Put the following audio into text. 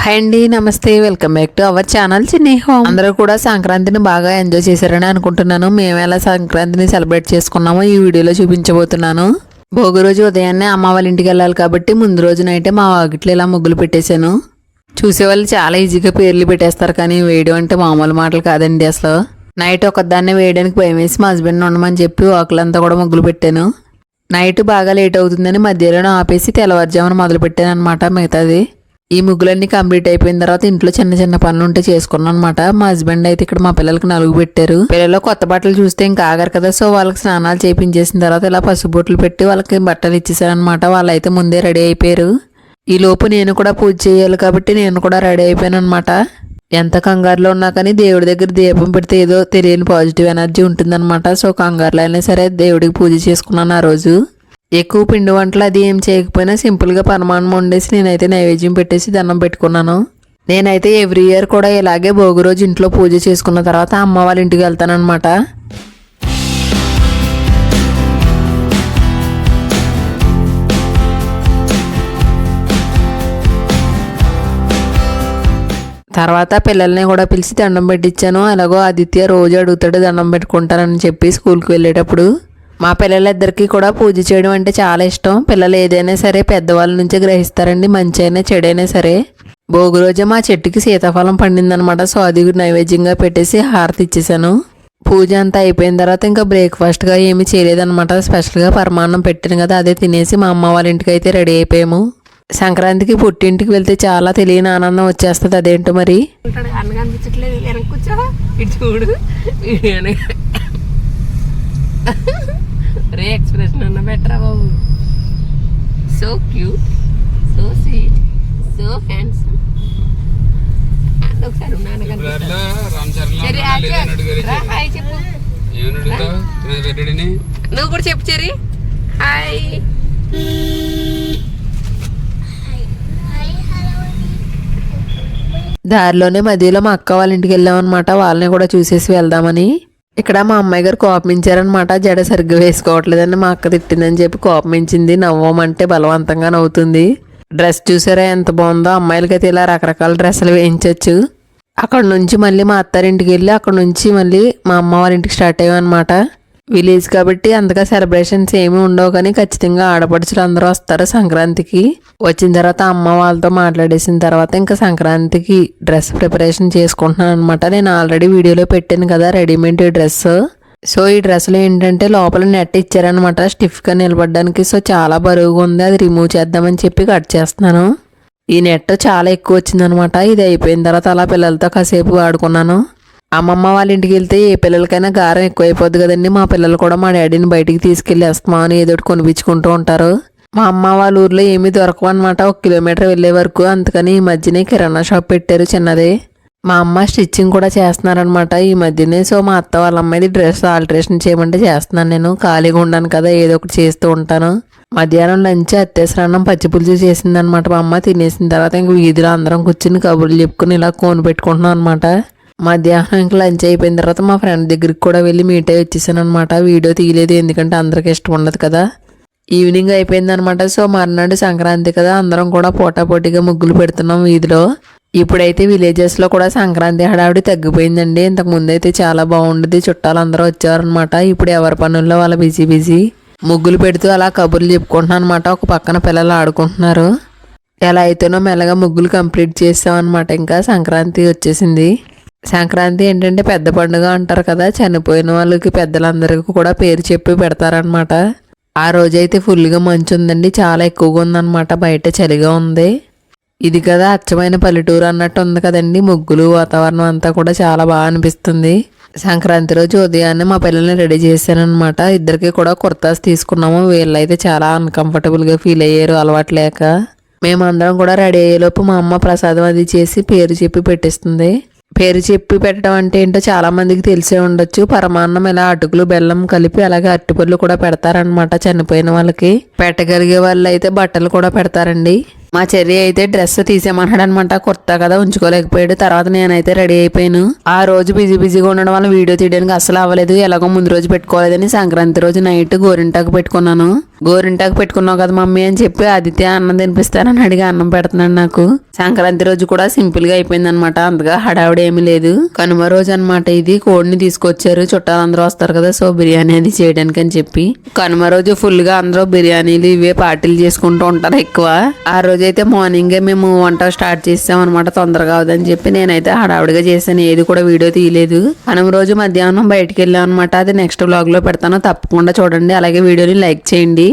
Hi అండి నమస్తే. Welcome back to our channel Chinni home అందరూ కూడా సంక్రాంతిని బాగా ఎంజాయ్ చేశారని అనుకుంటున్నాను. మేము ఎలా సంక్రాంతిని సెలబ్రేట్ చేసుకున్నామో ఈ వీడియోలో చూపించబోతున్నాను. భోగి రోజు ఉదయాన్నే అమ్మ వాళ్ళ ఇంటికి వెళ్ళాలి కాబట్టి ముందు రోజునైతే మా వాకిట్లో ఇలా ముగ్గులు పెట్టేశాను. చూసేవాళ్ళు చాలా ఈజీగా పేర్లు పెట్టేస్తారు కానీ వేయడం అంటే మామూలు మాటలు కాదండి అసలు. నైట్ ఒకదాన్ని వేయడానికి భయం వేసి మా హస్బెండ్ ఉండమని చెప్పి వాకులంతా కూడా ముగ్గులు పెట్టాను. నైట్ బాగా లేట్ అవుతుందని మధ్యలోనే ఆపేసి తెల్లవారుజామున మొదలు పెట్టాను అనమాట మిగతాది. ఈ ముగ్గులన్నీ కంప్లీట్ అయిపోయిన తర్వాత ఇంట్లో చిన్న చిన్న పనులు ఉంటే చేసుకున్నాను అనమాట మా హస్బెండ్ అయితే ఇక్కడ మా పిల్లలకి నలుగు పెట్టారు. పిల్లలు కొత్త బట్టలు చూస్తే ఇంకా ఆగారు కదా సో వాళ్ళకి స్నానాలు చేపించేసిన తర్వాత ఇలా పసుపు బొట్లు పెట్టి వాళ్ళకి బట్టలు ఇచ్చేసానమాట వాళ్ళు వాళ్ళైతే ముందే రెడీ అయిపోయారు. ఈ లోపు నేను కూడా పూజ చేయాలి కాబట్టి నేను కూడా రెడీ అయిపోయాను అనమాట ఎంత కంగారులో ఉన్నా కానీ దేవుడి దగ్గర దీపం పెడితే ఏదో తెలియని పాజిటివ్ ఎనర్జీ ఉంటుందన్నమాట. సో కంగారులో అయినా సరే దేవుడికి పూజ చేసుకున్నాను ఆ రోజు. ఎక్కువ పిండి వంటలు అది ఏం చేయకపోయినా సింపుల్గా పరమాణం వండేసి నేనైతే నైవేద్యం పెట్టేసి దండం పెట్టుకున్నాను. నేనైతే ఎవ్రీ ఇయర్ కూడా ఇలాగే భోగి రోజు ఇంట్లో పూజ చేసుకున్న తర్వాత అమ్మ వాళ్ళ ఇంటికి వెళ్తానమాట తర్వాత పిల్లల్ని కూడా పిలిచి దండం పెట్టించాను అలాగో ఆదిత్య రోజు అడుగుతాడు దండం పెట్టుకుంటానని చెప్పి స్కూల్కి వెళ్ళేటప్పుడు. మా పిల్లలిద్దరికీ కూడా పూజ చేయడం అంటే చాలా ఇష్టం. పిల్లలు ఏదైనా సరే పెద్దవాళ్ళ నుంచే గ్రహిస్తారండి. మంచి అయినా చెడైనా సరే. భోగి రోజే మా చెట్టుకి సీతాఫలం పండిందనమాట. సో అది నైవేద్యంగా పెట్టేసి హారతి ఇచ్చేసాను పూజ అంతా అయిపోయిన తర్వాత ఇంకా బ్రేక్ఫాస్ట్గా ఏమీ చేయలేదన్నమాట స్పెషల్గా పరమాన్నం పెట్టాను కదా అదే తినేసి మా అమ్మ వాళ్ళ ఇంటికి అయితే రెడీ అయిపోయాము. సంక్రాంతికి పుట్టింటికి వెళ్తే చాలా తెలియని ఆనందం వచ్చేస్తుంది అదేంటో మరి? చూడు రే ఎక్స్ప్రెషన్ అన్న బెటరా బాబు? So cute so sweet so handsome. And ఒకసారి నువ్వు కూడా చెప్పు చెరి హాయ్. దారిలోనే మధ్యలో మా అక్క వాళ్ళ ఇంటికి వెళ్ళామన్నమాట వాళ్ళని కూడా చూసేసి వెళ్దామని. ఇక్కడ మా అమ్మాయి గారు కోపమించారనమాట జడ సరిగ్గా వేసుకోవట్లేదని మా అక్క తిట్టిందని చెప్పి కోపమించింది. నవ్వమంటే బలవంతంగా నవ్వుతుంది. డ్రెస్ చూసారా? ఎంత బాగుందో. అమ్మాయిలకైతే ఇలా రకరకాల డ్రెస్సులు వేయించవచ్చు అక్కడ నుంచి మళ్ళీ మా అత్తారింటికి వెళ్ళి అక్కడ నుంచి మళ్ళీ మా అమ్మ వాళ్ళ ఇంటికి స్టార్ట్ అయ్యామన్నమాట. విలేజ్ కాబట్టి అంతగా సెలబ్రేషన్స్ ఏమీ ఉండవు కానీ ఖచ్చితంగా ఆడపడుచులు అందరూ వస్తారు సంక్రాంతికి. వచ్చిన తర్వాత అమ్మ వాళ్ళతో మాట్లాడేసిన తర్వాత ఇంకా సంక్రాంతికి డ్రెస్ ప్రిపరేషన్ చేసుకుంటున్నాను అనమాట నేను ఆల్రెడీ వీడియోలో పెట్టాను కదా రెడీమేడ్ డ్రెస్. సో ఈ డ్రెస్లో ఏంటంటే లోపల నెట్ ఇచ్చారనమాట స్టిఫ్గా నిలబడడానికి. సో చాలా బరువుగా ఉంది అది రిమూవ్ చేద్దామని చెప్పి కట్ చేస్తున్నాను. ఈ నెట్ చాలా ఎక్కువ వచ్చిందనమాట ఇది అయిపోయిన తర్వాత అలా పిల్లలతో కాసేపు ఆడుకున్నాను. అమ్మమ్మ వాళ్ళ ఇంటికి వెళ్తే ఏ పిల్లలకైనా గారం ఎక్కువైపోద్ది కదండి. మా పిల్లలు కూడా మా డాడీని బయటికి తీసుకెళ్ళి వేస్తామా అని ఏదో ఒకటి కొనిపించుకుంటూ ఉంటారు. మా అమ్మ వాళ్ళ ఊర్లో ఏమీ దొరకవు అనమాట ఒక కిలోమీటర్ వెళ్ళే వరకు. అందుకని ఈ మధ్యనే కిరాణా షాప్ పెట్టారు చిన్నది. మా అమ్మ స్టిచ్చింగ్ కూడా చేస్తున్నారనమాట ఈ మధ్యనే సో మా అత్త వాళ్ళ అమ్మాయిది డ్రెస్ ఆల్టరేషన్ చేయమంటే చేస్తున్నాను నేను. ఖాళీగా ఉన్నాను కదా ఏదో ఒకటి చేస్తూ ఉంటాను. మధ్యాహ్నం లంచ్ అత్తేసరన్నం పచ్చిపులుసు చేసిందనమాట మా అమ్మ. తినేసిన తర్వాత ఇంక వీధిలో అందరం కూర్చుని కబుర్లు చెప్పుకుని ఇలా కోను పెట్టుకుంటున్నాం అనమాట మధ్యాహ్నం లంచ్ అయిపోయిన తర్వాత మా ఫ్రెండ్ దగ్గరికి కూడా వెళ్ళి మీట్ అయ్యి వచ్చేసాను అనమాట వీడియో తీయలేదు ఎందుకంటే అందరికి ఇష్టం ఉండదు కదా. ఈవినింగ్ అయిపోయింది అనమాట సో మర్నాడు సంక్రాంతి కదా. అందరం కూడా పోటాపోటీగా ముగ్గులు పెడుతున్నాం వీధిలో. ఇప్పుడైతే విలేజెస్లో కూడా సంక్రాంతి హడావిడి తగ్గిపోయిందండి. ఇంతకు ముందు అయితే చాలా బాగుండేది. చుట్టాలు అందరూ వచ్చారనమాట ఇప్పుడు ఎవరి పనుల్లో వాళ్ళ బిజీ బిజీ. ముగ్గులు పెడుతూ అలా కబుర్లు చెప్పుకుంటున్నాను అనమాట ఒక పక్కన పిల్లలు ఆడుకుంటున్నారు. ఎలా అయితేనో మెల్లగా ముగ్గులు కంప్లీట్ చేసామన్నమాట. ఇంకా సంక్రాంతి వచ్చేసింది. సంక్రాంతి ఏంటంటే పెద్ద పండుగ అంటారు కదా చనిపోయిన వాళ్ళకి పెద్దలందరికీ కూడా పేరు చెప్పి పెడతారనమాట ఆ రోజైతే ఫుల్గా మంచు ఉందండి చాలా ఎక్కువగా ఉందన్నమాట బయట చలిగా ఉంది. ఇది కదా అచ్చమైన పల్లెటూరు అన్నట్టు ఉంది కదండి ముగ్గులు వాతావరణం అంతా కూడా చాలా బాగా అనిపిస్తుంది. సంక్రాంతి రోజు ఉదయాన్నే మా పిల్లల్ని రెడీ చేశానమాట ఇద్దరికి కూడా కుర్తాస్ తీసుకున్నాము వీళ్ళైతే చాలా అన్కంఫర్టబుల్గా ఫీల్ అయ్యారు అలవాటు లేక. మేమందరం కూడా రెడీ అయ్యేలోపు మా అమ్మ ప్రసాదం అది చేసి పేరు చెప్పి పెట్టిస్తుంది. పేరు చెప్పి పెట్టడం అంటే ఏంటో చాలా మందికి తెలిసే ఉండొచ్చు. పరమాన్నం ఇలా అటుకులు బెల్లం కలిపి అలాగే అరటిపళ్ళు కూడా పెడతారనమాట చనిపోయిన వాళ్ళకి. పెట్టగలిగే వాళ్ళు అయితే బట్టలు కూడా పెడతారండి. మా చెర్రి అయితే డ్రెస్ తీసేయమన్నాడు అనమాట కుర్తా కదా ఉంచుకోలేకపోయాడు. తర్వాత నేనైతే రెడీ అయిపోయాను. ఆ రోజు బిజీ బిజీగా ఉండడం వల్ల వీడియో తీయడానికి అసలు అవ్వలేదు. ఎలాగో ముందు రోజు పెట్టుకోలేదని సంక్రాంతి రోజు నైట్ గోరింటాకు పెట్టుకున్నాను. గోరింటాకు పెట్టుకున్నావు కదా మమ్మీ అని చెప్పి ఆదిత్య అన్నం తినిపిస్తానని అడిగి అన్నం పెడుతున్నాడు నాకు. సంక్రాంతి రోజు కూడా సింపుల్గా అయిపోయింది అనమాట అంతగా హడావిడి ఏమీ లేదు. కనుమ రోజు అనమాట ఇది. కోడిని తీసుకొచ్చారు. చుట్టాలందరూ వస్తారు కదా సో బిర్యానీ అది చేయడానికి అని చెప్పి. కనుమ రోజు ఫుల్గా అందరూ బిర్యానీలు ఇవే పార్టీలు చేసుకుంటూ ఉంటారు ఎక్కువ. ఆ రోజు అయితే మార్నింగే మేము వంట స్టార్ట్ చేసాం అనమాట తొందరగా అవుదని చెప్పి నేనైతే హడావిడిగా చేశాను. ఏది కూడా వీడియో తీయలేదు. మనం రోజు మధ్యాహ్నం బయటకు వెళ్ళాం అనమాట అది నెక్స్ట్ వ్లాగ్లో పెడతాను. తప్పకుండా చూడండి. అలాగే వీడియోని లైక్ చేయండి.